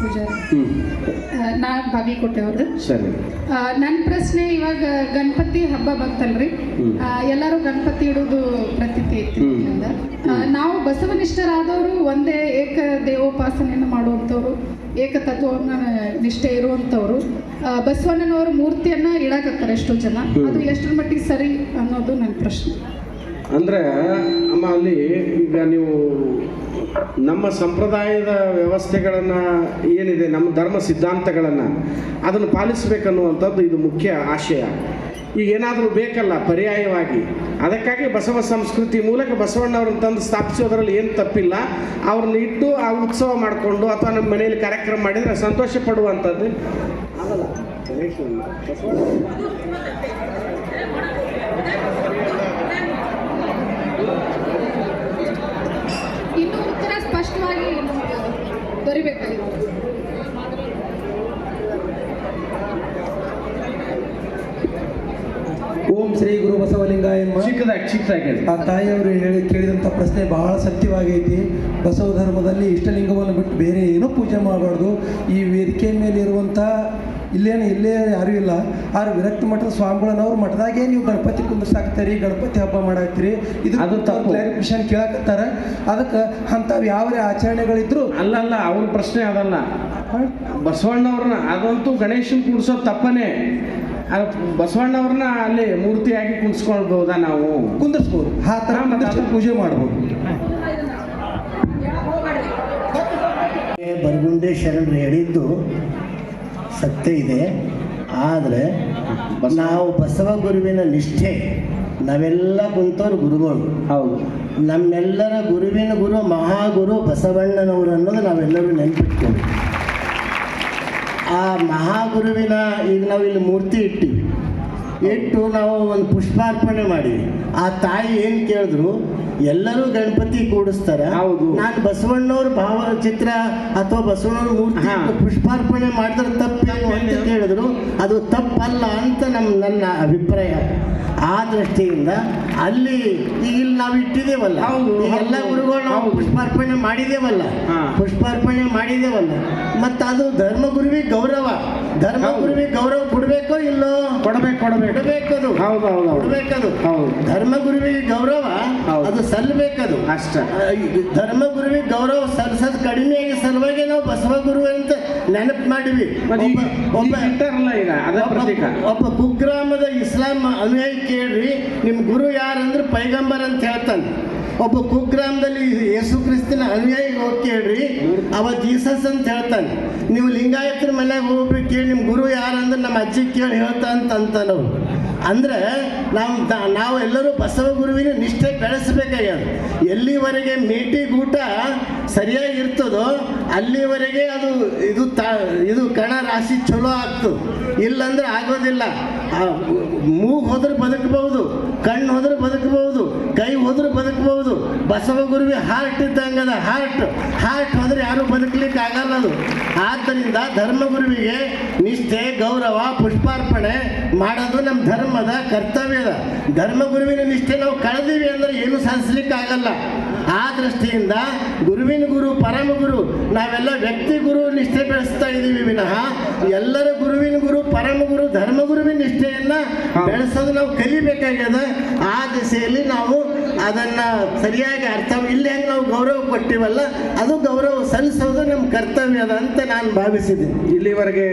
ಪೂಜಾರಿ ನಾನು ಬಾವಿಕೋಟೆ ಅವ್ರದ್ದು ಸರಿ. ನನ್ನ ಪ್ರಶ್ನೆ ಇವಾಗ ಗಣಪತಿ ಹಬ್ಬ ಬಂತಲ್ರಿ? ಎಲ್ಲರೂ ಗಣಪತಿ ಇಡೋದು ಪ್ರತೀತಿ ಐತಿ ನಾವು ಬಸವನಿಷ್ಠರಾದವರು ಒಂದೇ ಏಕ ದೇವೋಪಾಸನೆಯನ್ನು ಮಾಡುವಂಥವ್ರು ಏಕ ತತ್ವವನ್ನು ನಿಷ್ಠೆ ಇರುವಂಥವ್ರು. ಬಸವಣ್ಣನವರು ಬಸವಣ್ಣನವರ ಮೂರ್ತಿಯನ್ನ ಇಡಾಕತ್ತಾರೆ ಎಷ್ಟೋ ಜನ. ಅದು ಎಷ್ಟರ ಮಟ್ಟಿಗೆ ಸರಿ ಅನ್ನೋದು ನನ್ನ ಪ್ರಶ್ನೆ. ಅಂದರೆ ಅಮ್ಮ ಅಲ್ಲಿ ಈಗ ನೀವು ನಮ್ಮ ಸಂಪ್ರದಾಯದ ವ್ಯವಸ್ಥೆಗಳನ್ನು ಏನಿದೆ, ನಮ್ಮ ಧರ್ಮ ಸಿದ್ಧಾಂತಗಳನ್ನು ಅದನ್ನು ಪಾಲಿಸಬೇಕನ್ನುವಂಥದ್ದು ಇದು ಮುಖ್ಯ ಆಶಯ. ಈಗ ಏನಾದರೂ ಬೇಕಲ್ಲ ಪರ್ಯಾಯವಾಗಿ. ಅದಕ್ಕಾಗಿ ಬಸವ ಸಂಸ್ಕೃತಿ ಮೂಲಕ ಬಸವಣ್ಣವ್ರನ್ನ ತಂದು ಸ್ಥಾಪಿಸೋದ್ರಲ್ಲಿ ಏನು ತಪ್ಪಿಲ್ಲ. ಅವ್ರನ್ನ ಇಟ್ಟು ಆ ಉತ್ಸವ ಮಾಡಿಕೊಂಡು ಅಥವಾ ನಮ್ಮ ಮನೆಯಲ್ಲಿ ಕಾರ್ಯಕ್ರಮ ಮಾಡಿದರೆ ಸಂತೋಷ ಪಡುವಂಥದ್ದು ಅದಲ್ಲ ಓಂ ಶ್ರೀ ಗುರು ಬಸವಲಿಂಗಾಯ ನಮಃ. ಚಿಕ್ಕದಾಗಿ ಆ ತಾಯಿಯವರು ಹೇಳಿ ಕೇಳಿದಂಥ ಪ್ರಶ್ನೆ ಬಹಳ ಸತ್ಯವಾಗೈತಿ. ಬಸವ ಧರ್ಮದಲ್ಲಿ ಇಷ್ಟಲಿಂಗವನ್ನು ಬಿಟ್ಟು ಬೇರೆ ಏನೂ ಪೂಜೆ ಮಾಡಬಾರ್ದು. ಈ ವೇದಿಕೆ ಮೇಲೆ ಇರುವಂತ ಇಲ್ಲೇನು ಇಲ್ಲೇ ಯಾರೂ ಇಲ್ಲ. ಆದ್ರೆ ವಿರಕ್ತ ಮಠದ ಸ್ವಾಮಿಗಳನ್ನವ್ರು ಮಠದಾಗೆ ನೀವು ಗಣಪತಿ ಕುಂದರ್ಸಾಕ್ತೀರಿ ಗಣಪತಿ ಹಬ್ಬ ಮಾಡಾಕ್ತೀರಿ. ಇದು ಅದು. ಕ್ಲಾರಿಫಿಕೇಶನ್ ಕೇಳಕತ್ತಾರ. ಅದಕ್ಕೆ ಅಂಥವು ಯಾವ ಆಚರಣೆಗಳಿದ್ರು ಅಲ್ಲ ಅಲ್ಲ ಅವ್ರ ಪ್ರಶ್ನೆ ಅದಲ್ಲ. ಬಸವಣ್ಣವ್ರನ್ನ ಅದಂತೂ ಗಣೇಶನ್ ಕುಣಿಸೋದು ತಪ್ಪನೇ. ಅದು ಬಸವಣ್ಣವ್ರನ್ನ ಅಲ್ಲಿ ಮೂರ್ತಿಯಾಗಿ ಕುಣಿಸ್ಕೊಳ್ಬಹುದಾ ನಾವು? ಕುಂದರ್ಸ್ಬೋದು. ಆ ಥರ ಪೂಜೆ ಮಾಡ್ಬೋದು. ಬರಗುಂಡೆ ಶರಣರು ಹೇಳಿದ್ದು ಸತ್ಯ ಇದೆ. ಆದರೆ ನಾವು ಬಸವ ಗುರುವಿನ ನಿಷ್ಠೆ. ನಾವೆಲ್ಲ ಕುಂತವ್ರು ಗುರುಗಳು. ಹೌದು. ನಮ್ಮೆಲ್ಲರ ಗುರುವಿನ ಗುರು ಮಹಾಗುರು ಬಸವಣ್ಣನವರು ಅನ್ನೋದು ನಾವೆಲ್ಲರೂ ನೆನಪಿಟ್ಕೊಂಡು ಆ ಮಹಾಗುರುವಿನ ಈಗ ನಾವು ಇಲ್ಲಿ ಮೂರ್ತಿ ಇಟ್ಟಿವಿ. ಇಟ್ಟು ನಾವು ಒಂದು ಪುಷ್ಪಾರ್ಪಣೆ ಮಾಡಿ. ಆ ತಾಯಿ ಏನು ಕೇಳಿದ್ರು ಎಲ್ಲರೂ ಗಣಪತಿ ಕೂಡಿಸ್ತಾರೆ. ಹೌದು. ನಾನು ಬಸವಣ್ಣವ್ರ ಭಾವಚಿತ್ರ ಅಥವಾ ಬಸವಣ್ಣವ್ರ ಮೂರ್ತಿ ಪುಷ್ಪಾರ್ಪಣೆ ಮಾಡಿದ್ರೆ ತಪ್ಪೇನು ಅಂತ ಕೇಳಿದ್ರು. ಅದು ತಪ್ಪಲ್ಲ ಅಂತ ನಮ್ಮ ನನ್ನ ಅಭಿಪ್ರಾಯ. ಆ ದೃಷ್ಟಿಯಿಂದ ಅಲ್ಲಿ ಈಗ ಇಲ್ಲಿ ನಾವು ಇಟ್ಟಿದ್ದೇವಲ್ಲ. ಎಲ್ಲ. ಗುರುಗಳು ನಾವು ಪುಷ್ಪಾರ್ಪಣೆ ಮಾಡಿದೇವಲ್ಲ ಪುಷ್ಪಾರ್ಪಣೆ ಮಾಡಿದೇವಲ್ಲ ಮತ್ತು ಅದು ಧರ್ಮಗುರುವಿಗೆ ಗೌರವ. ಧರ್ಮಗುರುವಿಗೆ ಗೌರವ ಕೊಡಬೇಕೋ ಕೊಡಬೇಕು. ಕೊಡಬೇಕದು. ಹೌದು ಹೌದು ಕೊಡಬೇಕದು. ಹೌದು. ಧರ್ಮಗುರುವಿಗೆ ಗೌರವ. ಅದು ಸಲ್ಲಬೇಕದು ಅಷ್ಟ. ಧರ್ಮಗುರುವಿಗೆ ಗೌರವ ಸಲ್ಲಿಸೋದು ಕಡಿಮೆಯಾಗಿ ಸಲುವಾಗಿ ನಾವು ಬಸವಗುರು ಅಂತ ನೆನಪು ಮಾಡಿವಿ ಒಬ್ಬ ಈಗ ಇಟ್ಟಾರಲ್ಲ ಈಗ ಅದ ಪ್ರತೀಕ. ಒಬ್ಬ ಕುಗ್ರಾಮದ ಇಸ್ಲಾಂ ಅನುಯಾಯಿ ಕೇಳ್ರಿ ನಿಮ್ಮ ಗುರು ಯಾರಂದ್ರೆ ಪೈಗಂಬರ್ ಅಂತ ಹೇಳ್ತಾನೆ. ಒಬ್ಬ ಕುಗ್ರಾಮದಲ್ಲಿ ಯೇಸು ಕ್ರಿಸ್ತನ ಅನುಯಾಯಿ ಹೋಗಿ ಕೇಳ್ರಿ. ಅವ ಜೀಸಸ್ ಅಂತ ಹೇಳ್ತಾನೆ. ನೀವು ಲಿಂಗಾಯತರ ಮನೆಯಾಗ ಹೋಗ್ಬೇಕು ಕೇಳಿ ನಿಮ್ಮ ಗುರು ಯಾರಂದ್ರೆ ನಮ್ಮ ಅಜ್ಜಿ ಕೇಳಿ ಹೇಳ್ತಾ ಅಂತ ಅಂದ್ರೆ ನಾವು ದ- ನಾವು ಎಲ್ಲರೂ ಬಸವ ಗುರುವಿನ ನಿಷ್ಠೆ ಬೆಳೆಸಬೇಕಾಗ್ಯದ ಎಲ್ಲಿವರೆಗೆ ಮೇಟಿಗೂಟ ಸರಿಯಾಗಿ ಇರ್ತದೋ ಅಲ್ಲಿವರೆಗೆ ಅದು ಇದು ತ, ಇದು ಕಣ ರಾಶಿ ಚಲೋ ಆಗ್ತು. ಇಲ್ಲಂದ್ರೆ ಆಗೋದಿಲ್ಲ. ಮೂಗು ಹೋದ್ರೆ ಬದುಕಬಹುದು ಕಣ್ಣು ಹೋದ್ರೆ ಬದುಕಬಹುದು, ಕೈ ಹೋದ್ರೆ ಬದುಕಬಹುದು. ಬಸವ ಗುರುವಿ ಹಾರ್ಟ್ ಇದ್ದಂಗದ ಹಾರ್ಟ್ ಹಾರ್ಟ್ ಹೋದ್ರೆ ಯಾರು ಬದುಕಲಿಕ್ಕೆ ಆಗಲ್ಲ ಅದು ಆದ್ದರಿಂದ ಧರ್ಮಗುರುವಿಗೆ ನಿಷ್ಠೆ, ಗೌರವ, ಪುಷ್ಪಾರ್ಪಣೆ ಮಾಡೋದು ನಮ್ಮ ಧರ್ಮದ ಕರ್ತವ್ಯದ. ಧರ್ಮಗುರುವಿನ ನಿಷ್ಠೆ ನಾವು ಕಳೆದೀವಿ ಅಂದ್ರೆ ಏನು ಸಾಧಿಸ್ಲಿಕ್ಕೆ ಆಗಲ್ಲ ಆ ದೃಷ್ಟಿಯಿಂದ ಗುರುವಿನ ಗುರು ಪರಮ ಗುರು ನಾವೆಲ್ಲ ವ್ಯಕ್ತಿ ಗುರು ನಿಷ್ಠೆ ಬೆಳೆಸ್ತಾ ಇದ್ದೀವಿ ವಿನಃ ಎಲ್ಲರ ಗುರುವಿನ ಗುರು ಪರಮ ಗುರು ಧರ್ಮ ಗುರುವಿನ ನಿಷ್ಠೆಯನ್ನ. ಬೆಳೆಸೋದು ನಾವು ಕಲಿಬೇಕಾಗ್ಯದ ಆ ದಿಸೆಯಲ್ಲಿ ನಾವು ಅದನ್ನ ಸರಿಯಾಗಿ ಅರ್ಥ ಇಲ್ಲಿ ಹೆಂಗೆ ನಾವು ಗೌರವ ಕೊಟ್ಟಿವಲ್ಲ ಅದು ಗೌರವ ಸಲ್ಲಿಸೋದು ನಮ್ಮ ಕರ್ತವ್ಯದ ಅಂತ ನಾನು ಭಾವಿಸಿದ್ದೀನಿ ಇಲ್ಲಿವರೆಗೆ